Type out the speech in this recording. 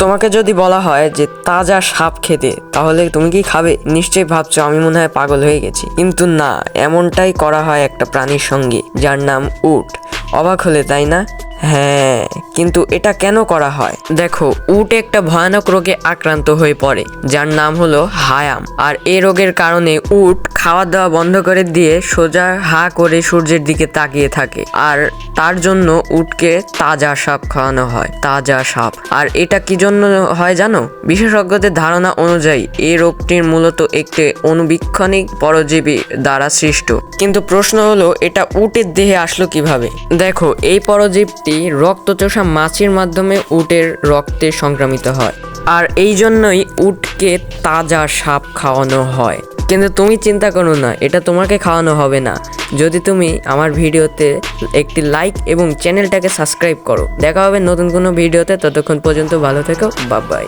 তোমাকে যদি বলা হয় যে তাজা সাপ খেতে, তাহলে তুমি কি খাবে? নিশ্চয়ই ভাবছ আমি মনে হয় পাগল হয়ে গেছি। কিন্তু না, এমনটাই করা হয় একটা প্রাণীর সঙ্গে, যার নাম উট। অবাক হলে, তাই না? হ্যাঁ কিন্তু এটা কেন করা হয়? দেখো, উট একটা ভয়ানক রোগে আক্রান্ত হয়ে পড়ে, যার নাম হলো হায়াম। আর এই রোগের কারণে উট খাওয়া দাওয়া বন্ধ করে দিয়ে সোজা হা করে সূর্যের দিকে তাকিয়ে থাকে। আর তার জন্য উটকে তাজা সাপ খাওয়ানো হয়, তাজা সাপ। আর এটা কি জন্য হয় জানো? বিশেষজ্ঞদের ধারণা অনুযায়ী এই রোগটির মূলত একটি অনুবীক্ষণিক পরজীবী দ্বারা সৃষ্ট। কিন্তু প্রশ্ন হলো, এটা উটের দেহে আসলো কীভাবে? দেখো, এই পরজীবটি রক্তচোষা মাছির মাধ্যমে উটের রক্তে সংক্রামিত হয়। আর এই জন্যই উটকে তাজা সাপ খাওয়ানো হয়। কিন্তু তুমি চিন্তা করো না, এটা তোমাকে খাওয়ানো হবে না। যদি তুমি আমার ভিডিওতে একটি লাইক এবং চ্যানেলটাকে সাবস্ক্রাইব করো। দেখা হবে নতুন কোনো ভিডিওতে, ততক্ষণ পর্যন্ত ভালো থেকো বাই